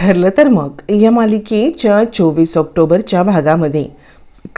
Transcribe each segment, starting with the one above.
ठरलं तर मग. या मालिकेच्या चोवीस ऑक्टोबरच्या भागामध्ये.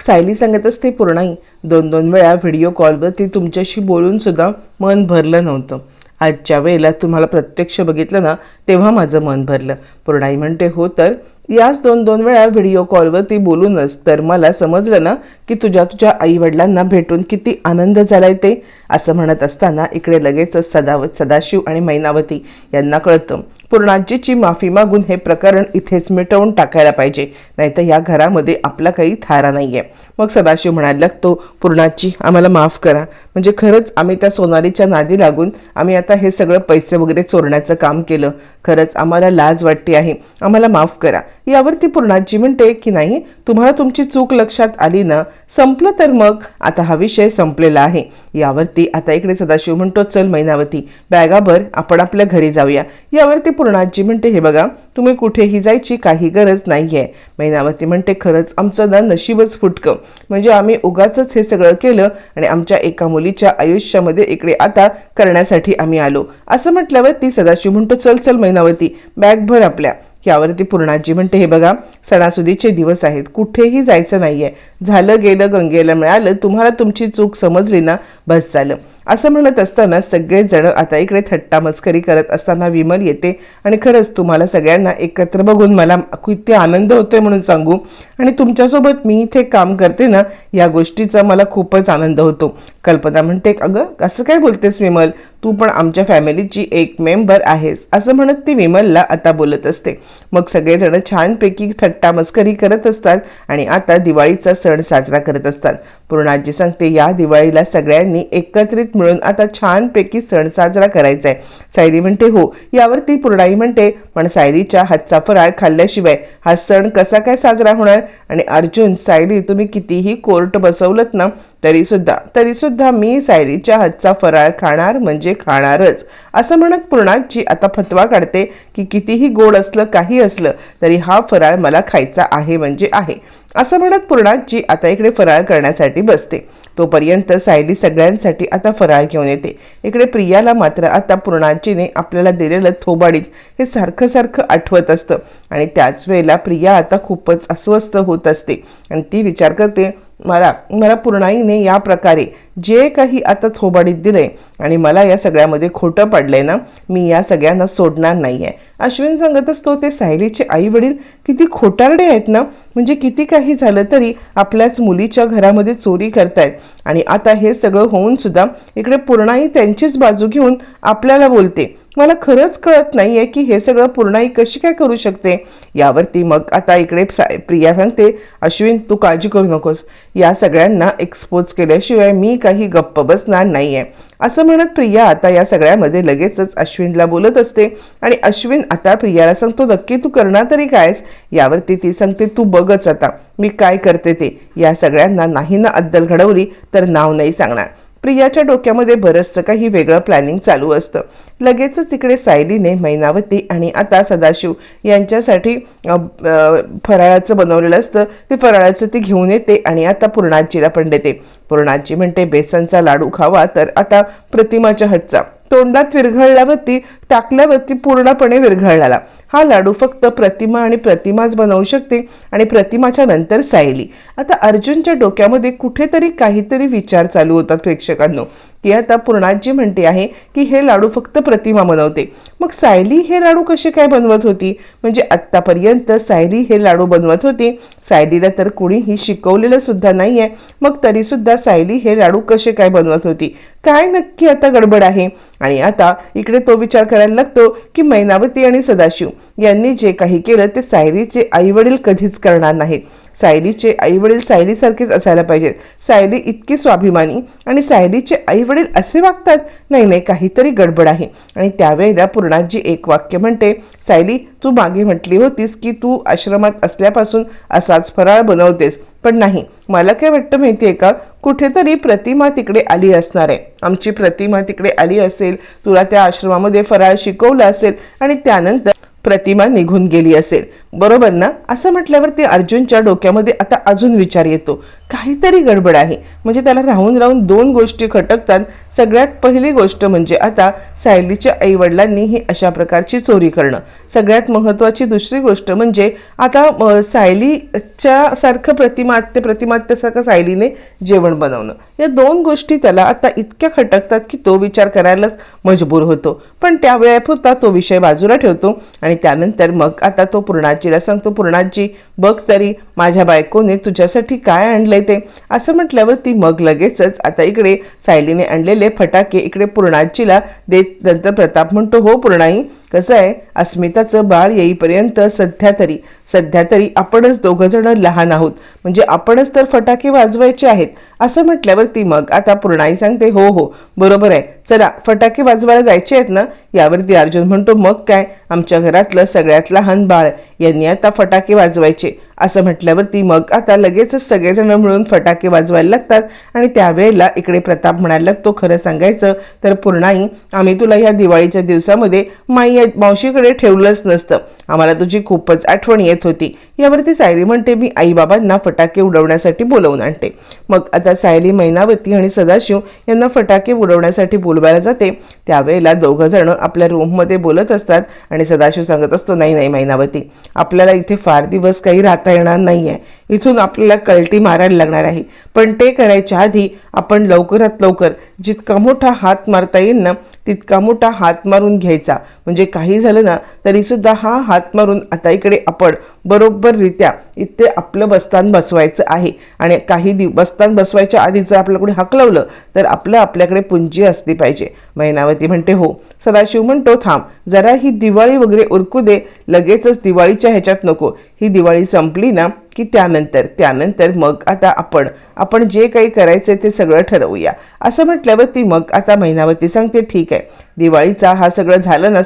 सायली सांगत असते पूर्णाई दोन दोन वेळा व्हिडिओ कॉलवरती तुमच्याशी बोलूनसुद्धा मन भरलं नव्हतं. आजच्या वेळेला तुम्हाला प्रत्यक्ष बघितलं ना तेव्हा माझं मन भरलं. पूर्णाई म्हणते हो तर? याच दोन दोन वेळा व्हिडिओ कॉलवरती बोलूनच तर मला समजलं ना की तुझ्या तुझ्या आईवडिलांना भेटून किती आनंद झालाय ते? असं म्हणत असताना इकडे लगेचच सदावत सदाशिव आणि मैनावती यांना कळतं. पूर्णाजीची माफी मागून हे प्रकरण इथेच मिटवून टाकायला पाहिजे. नाहीतर या घरामध्ये आपला काही थारा नाही आहे मग सदाशिव म्हणायला लागतो पूर्णाजी आम्हाला माफ करा. म्हणजे खरंच आम्ही त्या सोनालीच्या नादी लागून आम्ही आता हे सगळं पैसे वगैरे चोरण्याचं काम केलं. खरंच आम्हाला लाज वाटते आहे. आम्हाला माफ करा. यावरती पूर्णाजी म्हणते की नाही तुम्हाला तुमची चूक लक्षात आली ना संपलं तर मग. आता हा विषय संपलेला आहे. यावरती आता इकडे सदाशिव म्हणतो चल मैनावती बॅगाभर आपण आपल्या घरी जाऊया. यावरती पूर्णाजी म्हणते हे बघा तुम्ही कुठेही जायची काही गरज नाही आहे मैनावती म्हणते खरंच आमचं ना नशीबच फुटकं. म्हणजे आम्ही उगाच हे सगळं केलं आणि आमच्या एका मुलीच्या आयुष्यामध्ये इकडे आता करण्यासाठी आम्ही आलो. असं म्हटल्यावर ती सदाशिव म्हणतो चल चल मैनावती बॅग भर आपल्या. यावरती पूर्णाजी म्हणते हे बघा सणासुदीचे दिवस आहेत. कुठेही जायचं नाही आहे झालं गेलं गंगेला मिळालं तुम्हाला तुमची चूक समजली ना बस झालं. असं म्हणत असताना सगळेजण आता इकडे थट्टा मस्करी करत असताना विमल येते आणि खरंच तुम्हाला सगळ्यांना एकत्र बघून मला किती आनंद होतोय म्हणून सांगू. आणि तुमच्यासोबत मी इथे काम करते ना या गोष्टीचा मला खूपच आनंद होतो. कल्पना म्हणते अगं असं काय बोलतेस विमल? तू पण आमच्या फॅमिलीची एक मेंबर आहेस. असं म्हणत ती विमलला आता बोलत असते. मग सगळेजण छानपैकी थट्टा मस्करी करत असतात आणि आता दिवाळीचा सण साजरा करत असतात. पूर्णाजी सांगते या दिवाळीला सगळ्यांनी एकत्रित मिळून आता छानपैकी सण साजरा करायचा आहे. सायली म्हणते हो. यावरती पूर्णाई म्हणते पण सायलीच्या हातचा फराळ खाल्ल्याशिवाय हा सण कसा काय साजरा होणार? आणि अर्जुन सायली तुम्ही कितीही कोर्ट बसवलत ना तरीसुद्धा. तरीसुद्धा मी सायलीच्या हातचा फराळ खाणार म्हणजे खाणारच. असं म्हणत पूर्णाजी आता फतवा काढते की कितीही गोड असलं काही असलं तरी हा फराळ मला खायचा आहे म्हणजे आहे. असं म्हणत पूर्णाजी आता इकडे फराळ करण्यासाठी बसते. तोपर्यंत सायली सगळ्यांसाठी आता फराळ घेऊन येते. इकडे प्रियाला मात्र आता पूर्णाजीने आपल्याला दिलेलं थोबाडीत हे सारखं सारखं आठवत असतं. आणि त्याच वेळेला प्रिया आता खूपच अस्वस्थ होत असते. आणि ती विचार करते मला मला पूर्णाईने या प्रकारे जे काही आता थोबाडीत दिलंय आणि मला या सगळ्यामध्ये खोटं पडलंय ना मी या सगळ्यांना सोडणार नाही आहे अश्विन सांगत असतो ते सायलीचे आई वडील किती खोटारडे आहेत ना म्हणजे किती काही झालं तरी आपल्याच मुलीच्या घरामध्ये चोरी करतायत. आणि आता हे सगळं होऊन सुद्धा इकडे पूर्णाई त्यांचीच बाजू घेऊन आपल्याला बोलते. मला खरंच कळत नाही आहे की हे सगळं पूर्णाई कशी काय करू शकते? यावरती मग आता इकडे सा प्रिया सांगते अश्विन तू काळजी करू नकोस. या सगळ्यांना एक्सपोज केल्याशिवाय मी काही गप्प बसणार नाही आहे असं म्हणत प्रिया आता या सगळ्यामध्ये लगेचच अश्विनला बोलत असते. आणि अश्विन आता प्रियाला सांगतो नक्की तू करणार तरी कायस? यावरती ती सांगते तू बघच आता. मी काय करते ते? या सगळ्यांना नाही ना अद्दल घडवली तर नाव नाही सांगणार. प्रियाच्या डोक्यामध्ये बरंचसं काही वेगळं प्लॅनिंग चालू असतं. लगेचच इकडे सायलीने मैनावती आणि आता सदाशिव यांच्यासाठी फराळाचं बनवलेलं असतं. ते फराळाचं ती घेऊन येते आणि आता पूर्णाजीला पण देते. पूर्णाजी म्हणते बेसनचा लाडू खावा तर आता प्रतिमाच्या हातचा. तोंडात विरघळल्यावरती टाकल्यावरती पूर्णपणे विरघळला हा लाडू फक्त प्रतिमा आणि प्रतिमाच बनवू शकते आणि प्रतिमाच्या नंतर सायली. आता अर्जुनच्या डोक्यामध्ये कुठेतरी काहीतरी विचार चालू होतात प्रेक्षकांनो. की आता पूर्णाजी म्हणते आहे की हे लाडू फक्त प्रतिमा बनवते. मग सायली हे लाडू कसे काय बनवत होती? म्हणजे आत्तापर्यंत सायली हे लाडू बनवत होती. सायलीला तर कुणीही शिकवलेलं सुद्धा नाही आहे मग तरीसुद्धा सायली हे लाडू कसे काय बनवत होती? काय नक्की आता गडबड आहे? आणि आता इकडे तो विचार करायला लागतो की मैनावती आणि सदाशिव यांनी जे काही केलं ते सायलीचे आईवडील कधीच करणार नाहीत. सायलीचे आईवडील सायलीसारखेच असायला पाहिजेत. सायली इतकी स्वाभिमानी आणि सायलीचे आईवडील असे वागतात नाही नाही काहीतरी गडबड आहे. आणि त्यावेळेला पूर्णाजी एक वाक्य म्हणते सायली तू मागे म्हटली होतीस की तू आश्रमात असल्यापासून असाच फराळ बनवतेस. पण नाही. मला काय वाटतं माहिती आहे का? कुठेतरी प्रतिमा तिकडे आली असणार आहे. आमची प्रतिमा तिकडे आली असेल तुला त्या आश्रमामध्ये फराळ शिकवलं असेल आणि त्यानंतर प्रतिमा निघून गेली असेल. बरोबर ना? असं म्हटल्यावरती अर्जुनच्या डोक्यामध्ये आता अजून विचार येतो. काहीतरी गडबड आहे. म्हणजे त्याला राहून राहून दोन गोष्टी खटकतात. सगळ्यात पहिली गोष्ट म्हणजे आता सायलीच्या आईवडिलांनी ही अशा प्रकारची चोरी करणं. सगळ्यात महत्त्वाची दुसरी गोष्ट म्हणजे आता सायलीच्या सारखं प्रतिमात्य प्रतिमात्यासारखं सायलीने जेवण बनवणं. या दोन गोष्टी त्याला आता इतक्या खटकतात की तो विचार करायलाच मजबूर होतो. पण त्यावेळेपुरता तो विषय बाजूला ठेवतो आणि त्यानंतर मग आता तो आजीला सांगतो पूर्णाजी बघ तरी माझ्या बायकोने तुझ्यासाठी काय आणलंय ते. असं म्हटल्यावर ती मग लगेचच आता इकडे सायलीने आणलेले फटाके इकडे पूर्णाजीला देत नंतर प्रताप म्हणतो हो पूर्णाई कसं आहे अस्मिताचं बाळ येईपर्यंत सध्या तरी सध्या तरी आपणच दोघं जण लहान आहोत. म्हणजे आपणच तर फटाके वाजवायचे आहेत. असं म्हटल्यावर ती मग आता पूर्णाई सांगते हो हो बरोबर आहे. चला फटाके वाजवायला जायचे आहेत ना? यावरती अर्जुन म्हणतो मग काय? आमच्या घरातलं सगळ्यात लहान बाळ यांनी आता फटाके वाजवायचे. असं म्हटल्यावरती मग आता लगेचच सगळेजण मिळून फटाके वाजवायला लागतात. आणि त्यावेळेला इकडे प्रताप म्हणायला लागतो खरं सांगायचं तर पूर्णाई आम्ही तुला या दिवाळीच्या दिवसामध्ये माई मावशीकडे ठेवलंच नसतं. आम्हाला तुझी खूपच आठवण येत होती. यावरती सायली म्हणते मी आईबाबांना फटाके उडवण्यासाठी बोलवून आणते. मग आता सायली मैनावती आणि सदाशिव यांना फटाके उडवण्यासाठी बोलवायला जाते. त्यावेळेला दोघं जण आपल्या रूममध्ये बोलत असतात आणि सदाशिव सांगत असतो नाही नाही मैनावती आपल्याला इथे फार दिवस काही राहता येणार नाही आहे इथून आपल्याला कल्टी मारायला लागणार आहे. पण ते करायच्या आधी आपण लवकरात लवकर जितका मोठा हात मारता येईल ना तितका मोठा हात मारून घ्यायचा. म्हणजे काही झालं ना तरीसुद्धा हा हात मारून आता इकडे आपण बरोबररित्या इथे आपलं बस्तान बसवायचं आहे. आणि काही दिव बस्तान बसवायच्या आधी जर आपलं कुणी हकलवलं तर आपलं आपल्याकडे पुंजी असली पाहिजे. मैनावती म्हणते हो सदाशिव म्हणतो थांब. जरा ही दिवाळी वगैरे उरकू दे. लगेचच दिवाळीच्या ह्याच्यात नको. ही दिवाळी संपली ना की त्यानंतर त्यानंतर मग आता आपण आपण जे काही करायचं ते सगळं ठरवूया. असं म्हटल्यावर ती मग आता महिनावरती सांगते ठीक आहे. दिवाळीचा हा सगळं झालं ना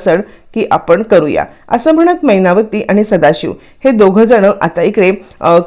की आपण करूया. असं म्हणत मैनावती आणि सदाशिव हे दोघं जण आता इकडे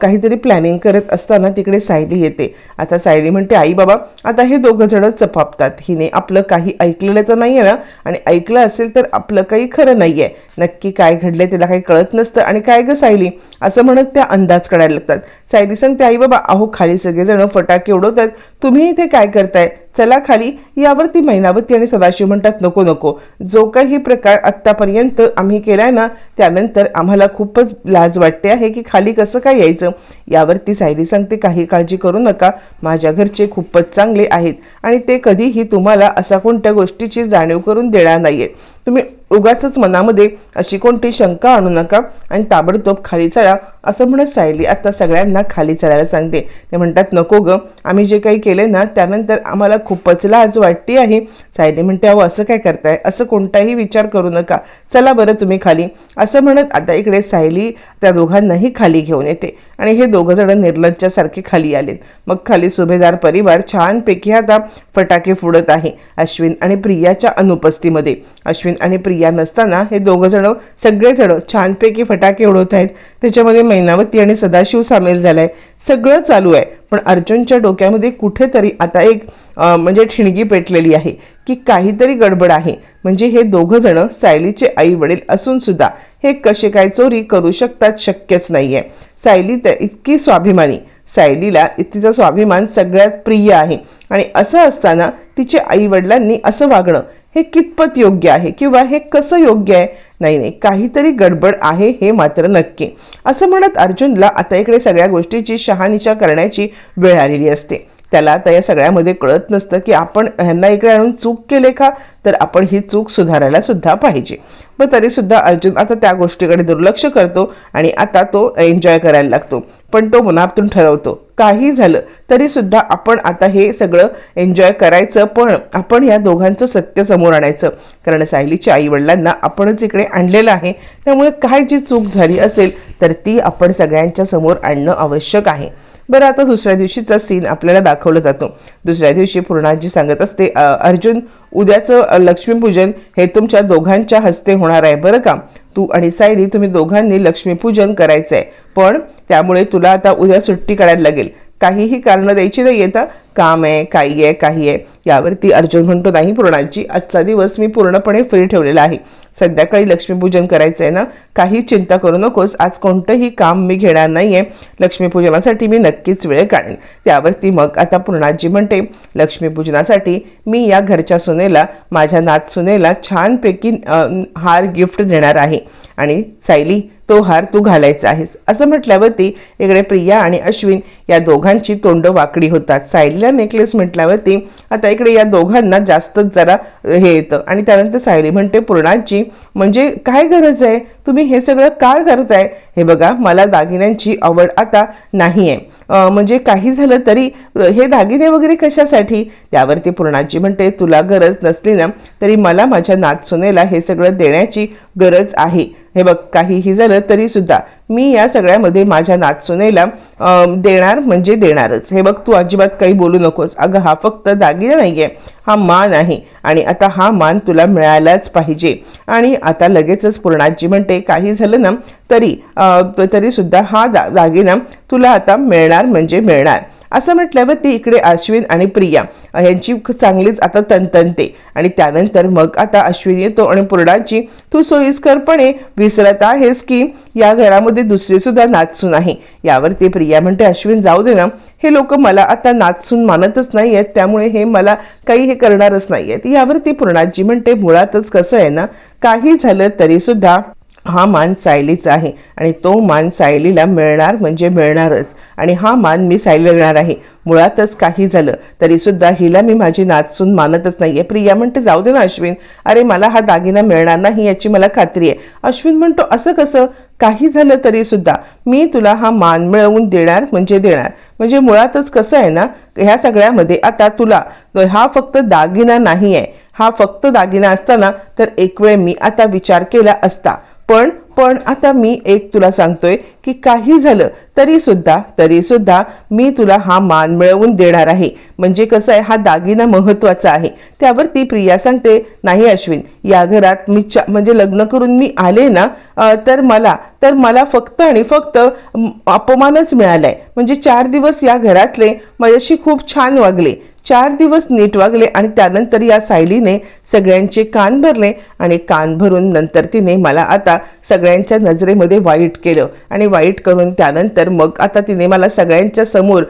काहीतरी प्लॅनिंग करत असताना तिकडे सायली येते. आता सायली म्हणते आई बाबा आता हे दोघं जण चपापतात. हिने आपलं काही ऐकलेलं तर नाही आहे ना? आणि ऐकलं असेल तर आपलं काही खरं नाही आहे नक्की काय घडलंय तिला काही कळत नसतं. आणि काय गं सायली? असं म्हणत त्या अंदाज काढायला लागतात. सायली सांगते आई बाबा अहो खाली सगळेजण फटाके उडवतात. तुम्ही इथे काय करताय? चला खाली. यावरती मैनावती आणि सदाशिव म्हणतात नको नको. जो काही प्रकार आत्तापर्यंत आम्ही केलाय ना त्यानंतर आम्हाला खूपच लाज वाटते आहे की खाली कसं काय यायचं. यावरती सायली सांगते काही काळजी करू नका. माझ्या घरचे खूपच चांगले आहेत आणि ते कधीही तुम्हाला अशा कोणत्या गोष्टीची जाणीव करून देणार नाहीये तुम्ही उगाच मनामध्ये अशी कोणती शंका आणू नका आणि ताबडतोब खाली चढा असं म्हणत सायली आता सगळ्यांना खाली चढायला सांगते. ते म्हणतात नको ग आम्ही जे काही केले ना त्यानंतर आम्हाला खूपच लाज वाटते आहे. सायली म्हणते अहो असं काय करताय? असं कोणताही विचार करू नका. चला बरं तुम्ही खाली. असं म्हणत आता इकडे सायली त्या दोघांनाही खाली घेऊन येते. आणि हे दोघं जण निर्लज्जासारखे खाली आलेत. मग खाली सुभेदार परिवार छानपैकी आता फटाके फोडत आहे अश्विन आणि प्रियाच्या अनुपस्थितीमध्ये. अश्विन आणि प्रिया नसताना हे दोघं जण सगळेजण छानपैकी फटाके उडवत आहेत त्याच्यामध्ये मैनावती आणि सदाशिव सामील झालाय. सगळं चालू आहे. पण अर्जुनच्या डोक्यामध्ये कुठेतरी आता एक म्हणजे ठिणगी पेटलेली आहे की काहीतरी गडबड आहे. म्हणजे हे दोघं जण सायलीचे आई वडील असून सुद्धा हे कसे काय चोरी करू शकतात शक्यच नाहीये. सायली तर इतकी स्वाभिमानी. सायलीला तिचा स्वाभिमान सगळ्यात प्रिय आहे. आणि असं असताना तिच्या आई वडिलांनी असं वागणं हे कितपत योग्य आहे किंवा हे कसं योग्य आहे? नाही नाही. काहीतरी गडबड आहे हे मात्र नक्की. असं म्हणत अर्जुनला आता इकडे सगळ्या गोष्टीची शहानिशा करण्याची वेळ आलेली असते. त्याला आता या सगळ्यामध्ये कळत नसतं की आपण ह्यांना इकडे आणून चूक केले का? तर आपण ही चूक सुधारायला सुद्धा पाहिजे. मग तरीसुद्धा अर्जुन आता त्या गोष्टीकडे दुर्लक्ष करतो आणि आता तो एन्जॉय करायला लागतो. पण तो मनातून ठरवतो. काही झालं तरीसुद्धा आपण आता हे सगळं एन्जॉय करायचं पण आपण या दोघांचं सत्य समोर आणायचं. कारण सायलीच्या आई वडिलांना आपणच इकडे आणलेलं आहे. त्यामुळे काय जी चूक झाली असेल तर ती आपण सगळ्यांच्या समोर आणणं आवश्यक आहे. बरं आता दुसऱ्या दिवशीचा सीन आपल्याला दाखवला जातो. दुसऱ्या दिवशी पूर्णाजी सांगत असते अर्जुन उद्याचं लक्ष्मीपूजन हे तुमच्या दोघांच्या हस्ते होणार आहे बरं का? तू आणि सायली तुम्ही दोघांनी लक्ष्मीपूजन करायचं आहे पण त्यामुळे तुला आता उद्या सुट्टी काढायला लागेल. काहीही कारणं द्यायची नाही येतं काम आहे काही आहे काही आहे. यावरती अर्जुन म्हणतो नाही पूर्णाजी आजचा दिवस मी पूर्णपणे फ्री ठेवलेला आहे. संध्याकाळी लक्ष्मीपूजन करायचं आहे ना काही चिंता करू नकोस आज कोणतंही काम मी घेणार नाही आहे लक्ष्मीपूजनासाठी मी नक्कीच वेळ काढेन. त्यावरती मग आता पूर्णाजी म्हणते लक्ष्मीपूजनासाठी मी या घरच्या सुनेला माझ्या नात सुनेला छानपैकी हार गिफ्ट देणार आहे. आणि सायली तो हार तू घालायचा आहेस. असं म्हटल्यावरती इकडे प्रिया आणि अश्विन या दोघांची तोंड वाकडी होतात. सायलीला नेकलेस म्हटल्यावरती आता इकडे या दोघांना जास्तच जरा हे येतं. आणि त्यानंतर सायली म्हणते पूर्णाची म्हणजे काय गरज आहे? तुम्ही हे सगळं का करताय? हे बघा मला दागिन्यांची आवड आता नाही आहे म्हणजे काही झालं तरी हे दागिने वगैरे कशासाठी? त्यावरती पूर्णाजी म्हणते तुला गरज नसली ना तरी मला माझ्या नातसुनेला हे सगळं देण्याची गरज आहे. हे बघ काहीही झालं तरी सुद्धा मी या सगळ्यामध्ये माझ्या नातसुनेला देणार म्हणजे देणारच. हे बघ तू अजिबात काही बोलू नकोस. अगं हा फक्त दागिना नाहीये. हा मान आहे. आणि आता हा मान तुला मिळायलाच पाहिजे. आणि आता लगेचच पूर्णाजी म्हणते काही झालं ना तरी तरीसुद्धा हा दा दागिना तुला आता मिळणार म्हणजे मिळणार. असं म्हटल्यावर ती इकडे अश्विन आणि प्रिया यांची चांगलीच आता तनतनते आणि त्यानंतर मग आता अश्विन येतो आणि पूर्णाची तू सोयीस्करपणे विसरत आहेस की या घरामध्ये दुसरीसुद्धा नाचसून आहे यावरती प्रिया म्हणते अश्विन जाऊ दे ना. हे लोक मला आता नाचसून मानतच नाही आहेत त्यामुळे हे मला काही हे करणारच नाही आहेत यावरती पूर्णाजी म्हणते मुळातच कसं आहे ना काही झालं तरीसुद्धा हा मान सायलीचा आहे आणि तो मान सायलीला मिळणार म्हणजे मिळणारच. आणि हा मान मी सायलीला देणार आहे. मुळातच काही झालं तरीसुद्धा हिला मी माझी नाचून मानतच नाही आहे प्रिया म्हणते जाऊ दे ना अश्विन. अरे मला हा दागिना मिळणार नाही याची मला खात्री आहे. अश्विन म्हणतो असं कसं? काही झालं तरीसुद्धा मी तुला हा मान मिळवून देणार म्हणजे देणार. म्हणजे मुळातच कसं आहे ना ह्या सगळ्यामध्ये आता तुला हा फक्त दागिना नाही आहे हा फक्त दागिना असताना तर एक वेळ मी आता विचार केला असता. पण पण आता मी एक तुला सांगतोय की काही झालं तरी सुद्धा तरी सुद्धा मी तुला हा मान मिळवून देणार आहे. म्हणजे कसं आहे हा दागिना महत्त्वाचा आहे. त्यावर ती प्रिया सांगते नाही अश्विन या घरात मी चा- म्हणजे लग्न करून मी आले ना तर मला तर मला फक्त आणि फक्त अपमानच मिळालाय. म्हणजे चार दिवस या घरातले माझ्याशी खूप छान वागले. चार दिवस नीट वागले आणि त्यानंतर या सायलीने सगळ्यांचे कान भरले आणि कान भरून नंतर तिने मला आता सगळ्यांच्या नजरेमध्ये वाईट केलं आणि वाईट करून त्यानंतर मग आता तिने मला सगळ्यांच्या समोर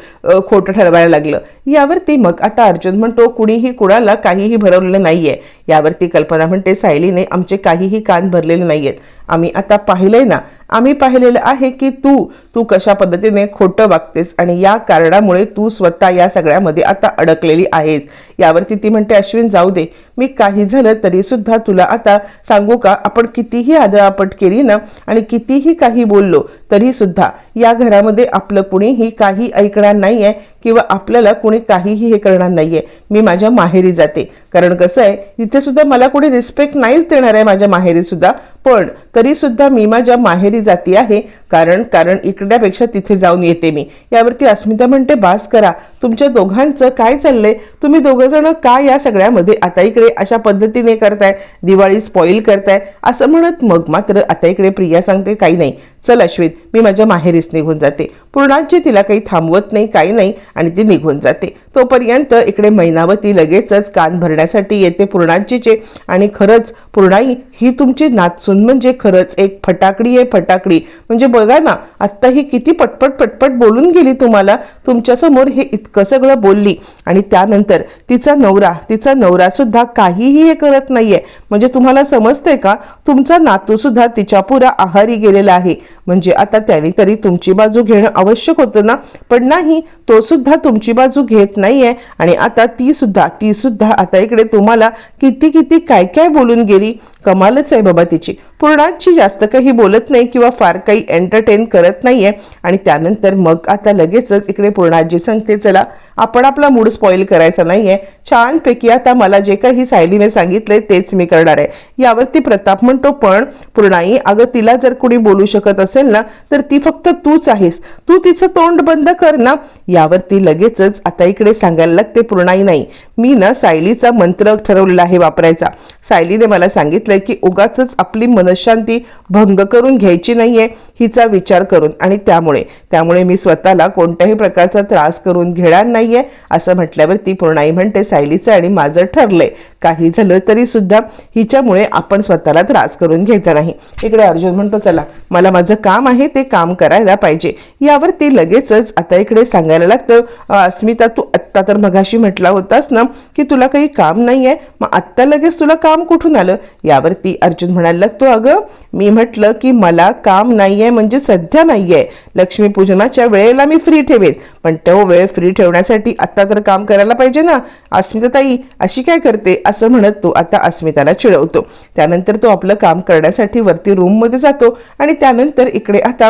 खोटं ठरवायला लागलं. यावरती मग आता अर्जुन म्हणतो कुणीही कुणाला काहीही भरवलेलं नाहीये. यावरती कल्पना म्हणते सायलीने आमचे काहीही कान भरलेले नाहीयेत. आम्ही आता पाहिलंय ना आम्ही पाहिलेलं आहे की तू तू कशा पद्धतीने खोटं वागतेस आणि या कारणामुळे तू स्वतः या सगळ्यामध्ये आता अडकलेली आहेस. यावरती ती म्हणते अश्विन जाऊ दे. मी काही झालं तरी सुद्धा तुला आता सांगू का? आपण कितीही आदळापट केली ना आणि कितीही काही बोललो तरी सुद्धा या घरामध्ये आपलं कुणीही काही ऐकणार नाहीये किंवा आपल्याला कुणी काहीही हे करणार नाहीये. मी माझ्या माहेरी जाते. कारण कसं आहे तिथे सुद्धा मला कोणी रिस्पेक्ट नाहीच देणार आहे माझ्या माहेरी सुद्धा पण तरी सुद्धा मी माझ्या माहेरी जाती आहे. कारण कारण इकड्यापेक्षा तिथे जाऊन येते मी. यावरती अस्मिता म्हणते बास करा. तुमच्या दोघांचं काय चाललंय? तुम्ही दोघं जण का या सगळ्यामध्ये आता इकडे अशा पद्धतीने करताय? दिवाळी स्पॉईल करताय? असं म्हणत मग मात्र आता इकडे प्रिया सांगते काही नाही. चल अश्विन मी माझ्या माहेरीस निघून जाते. पूर्णाची तिला काही थांबवत नाही काही नाही आणि ती निघून जाते. तोपर्यंत इकडे मैनावती लगेचच कान भरण्यासाठी येते पूर्णाजीचे. आणि खरंच पूर्णाई ही तुमची नाचून म्हणजे खरंच एक फटाकडी आहे फटाकडी. म्हणजे बघा ना आत्ता ही किती पटपट पटपट बोलून गेली तुम्हाला. तुमच्यासमोर हे इतकं सगळं बोलली. आणि त्यानंतर तिचा नवरा तिचा नवरा सुद्धा काहीही हे करत नाहीये. म्हणजे तुम्हाला समजतंय का? तुमचा नातू सुद्धा तिच्या पुरा आहारी गेलेला आहे. म्हणजे आता त्याने तरी तुमची बाजू घेणं आवश्यक होतं ना? पण नाही तो सुद्धा तुमची बाजू घेत नाहीये आणि आता ती सुद्धा ती सुद्धा आता इकडे तुम्हाला किती किती काय काय बोलून गेली? कमालच आहे बाबा तिची. पूर्णाची जास्त काही बोलत नाही किंवा फार काही एंटरटेन करत नाहीये. आणि त्यानंतर मग आता लगेचच इकडे पूर्णाजी सांगते चला आपण आपला मूड स्पॉईल करायचा नाहीये. छानपैकी आता मला जे काही सायलीने सांगितलंय तेच मी करणार आहे. यावरती प्रताप म्हणतो पण पूर्णाई अगं तिला जर कुणी बोलू शकत असेल ना तर ती फक्त तूच आहेस. तू तिचं तोंड बंद कर ना. यावरती लगेचच आता इकडे सांगायला लागते पूर्णाई नाही. मी ना सायलीचा मंत्र ठरवलेला आहे वापरायचा. सायलीने मला सांगितलंय की उगाच आपली मनशांती भंग करून घ्यायची नाहीये हिचा विचार करून आणि त्यामुळे. त्यामुळे मी स्वतःला कोणत्याही प्रकारचा त्रास करून घेणार नाहीये असं म्हटल्यावरती पूर्णाई म्हणते सायलीचं आणि माझं ठरलंय. काही झालं तरी सुद्धा हिच्यामुळे आपण स्वतःला त्रास करून घ्यायचा नाही. इकडे अर्जुन म्हणतो चला मला माझं काम आहे ते काम करायला पाहिजे. यावर ती लगेचच आता इकडे सांगायला लागतं अस्मिता तू आत्ता तर मघाशी म्हटला होतास ना की तुला काही काम नाही आहे मग आत्ता लगेच तुला काम कुठून आलं? यावरती अर्जुन म्हणायला लागतो अगं मी म्हटलं की मला काम नाही आहे म्हणजे सध्या नाही आहे लक्ष्मीपूजनाच्या वेळेला मी फ्री ठेवेन. पण तो वेळ फ्री ठेवण्यासाठी आत्ता तर काम करायला पाहिजे ना. अस्मिताताई अशी काय करते? असं म्हणत तो आता अस्मिताला चिडवतो. त्यानंतर तो आपलं काम करण्यासाठी वरती रूममध्ये जातो आणि त्यानंतर इकडे आता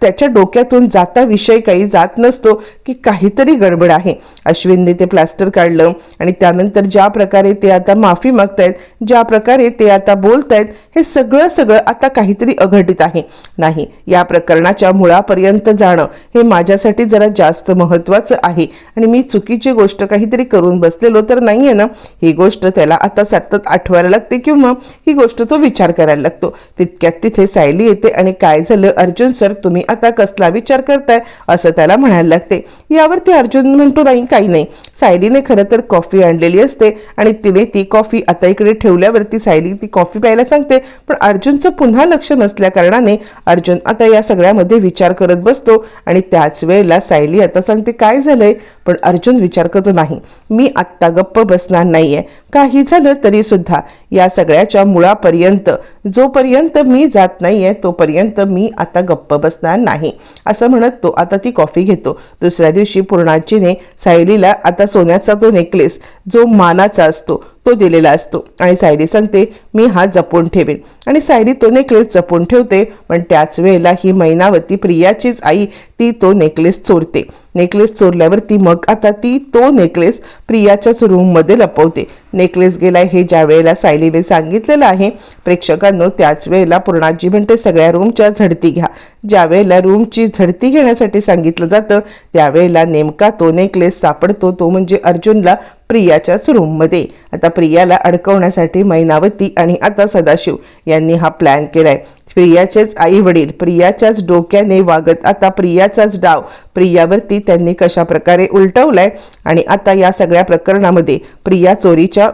त्याच्या डोक्यातून जाता विषय काही जात नसतो की काहीतरी गडबड आहे. अश्विनने ते प्लास्टर काढलं आणि त्यानंतर ज्या प्रकारे ते आता माफी मागतायत ज्या प्रकारे ते आता बोलतायत हे सगळं सगळं आता काहीतरी अघटित आहे. नाही या प्रकरणाच्या मुळापर्यंत जाणं हे माझ्यासाठी जरा जास्त महत्वाचं आहे. आणि मी चुकीची गोष्ट काहीतरी करून बसलेलो तर नाहीये ना? ही गोष्ट त्याला आता सतत आठवायला लागते किंवा ही गोष्ट तो विचार करायला लागतो. तितक्यात तिथे सायली येते आणि काय झालं? अर्जुन सर तुम्ही आता कसला विचार करताय? असं त्याला म्हणायला लागते. यावरती अर्जुन म्हणतो नाही काही नाही. सायलीने खरं तर कॉफी आणलेली असते आणि तिने ती कॉफी आता इकडे ठेवल्यावरती सायली ती कॉफी प्यायला सांगते. पण अर्जुनचं पुन्हा लक्ष नसल्या कारणाने अर्जुन आता या सगळ्यामध्ये विचार करत बसतो आणि त्याच वेळेला सायली आता सांगते काय झालंय पण अर्जुन विचार करतो नाही मी आत्ता गप्प बसणार नाहीये. काही झालं तरी सुद्धा या सगळ्याच्या मुळापर्यंत जोपर्यंत मी जात नाहीये तोपर्यंत मी आता गप्प बसणार नाही. असं म्हणत तो आता ती कॉफी घेतो. दुसऱ्या दिवशी पूर्णाजीने सायलीला आता सोन्याचा तो नेकलेस जो मानाचा असतो तो दिलेला असतो. आणि सायली सांगते मी हा जपून ठेवेन. आणि सायली तो नेकलेस जपून ठेवते पण त्याच वेळेला ही मैनावती प्रियाचीच आई ती तो नेकलेस चोरते. नेकलेस चोरल्यावरती मग आता ती तो नेकलेस प्रियाच्याच रूममध्ये लपवते. नेकलेस गेलाय हे ज्या वेळेला सायलीने सांगितलेलं आहे प्रेक्षकांनो त्याच वेळेला पूर्णाजी म्हणते सगळ्या रूमच्या झडती घ्या. ज्या वेळेला रूमची झडती घेण्यासाठी सांगितलं जातं त्यावेळेला नेमका तो नेकलेस सापडतो तो म्हणजे अर्जुनला प्रियाच्याच रूममध्ये. आता प्रियाला अडकवण्यासाठी मैनावती आणि आता सदाशिव यांनी हा प्लॅन केलाय. प्रियाचेच आई वडील प्रियाच्याच डोक्याने वागत आता प्रियाचाच डाव प्रियावरती त्यांनी कशा प्रकारे उलटवलाय? आणि आता या सगळ्या प्रकरणामध्ये प्रिया चोरीच्या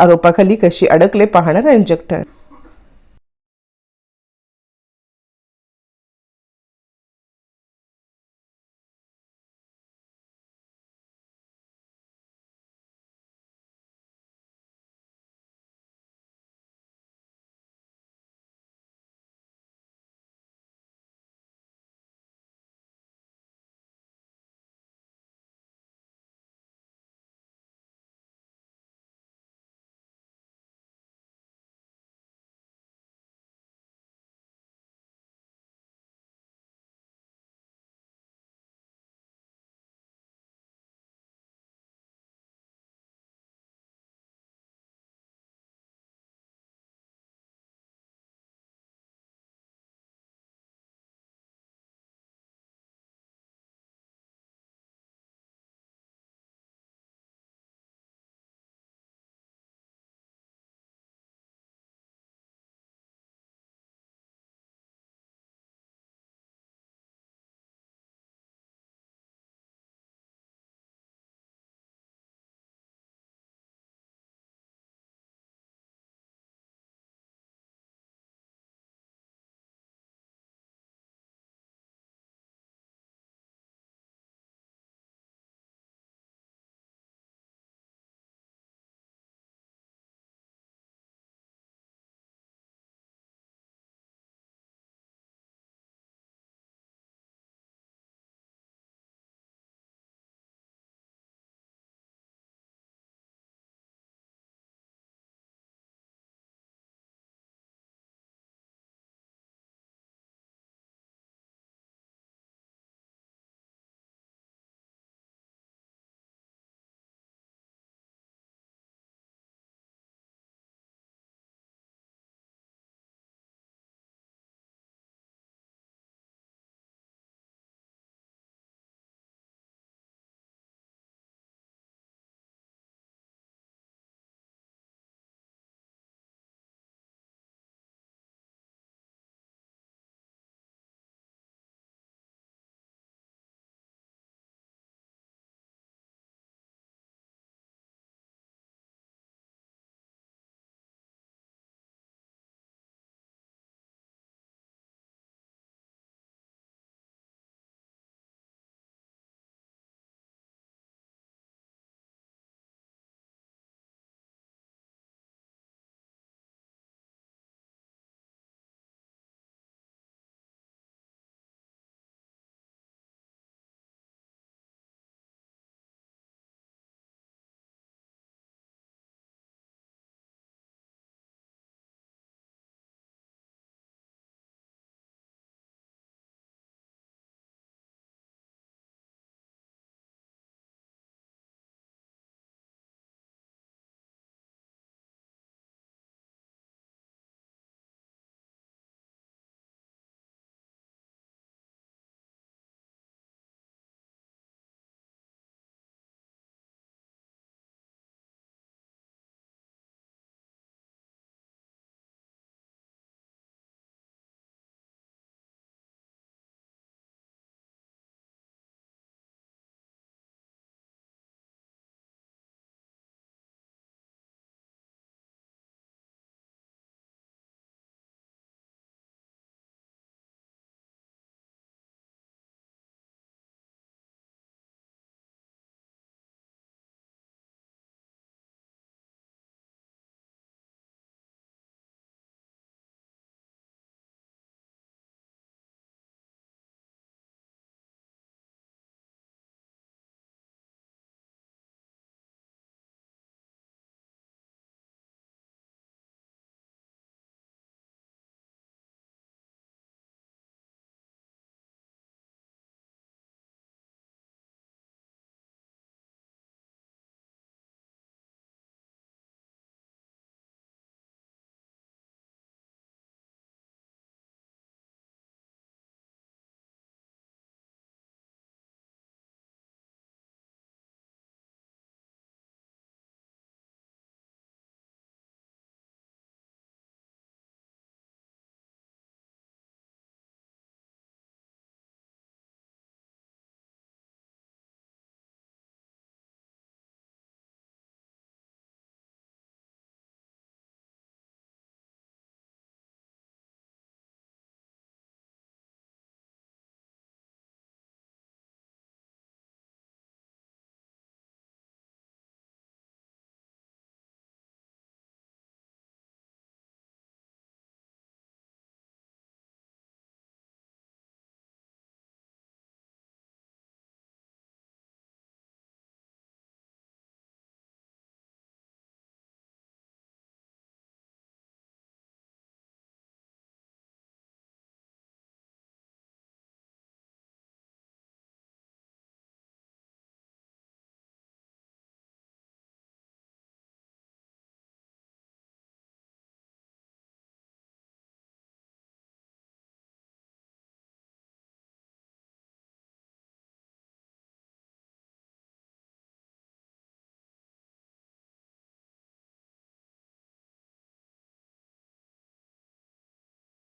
आरोपाखाली कशी अडकले पाहणं रंजक ठर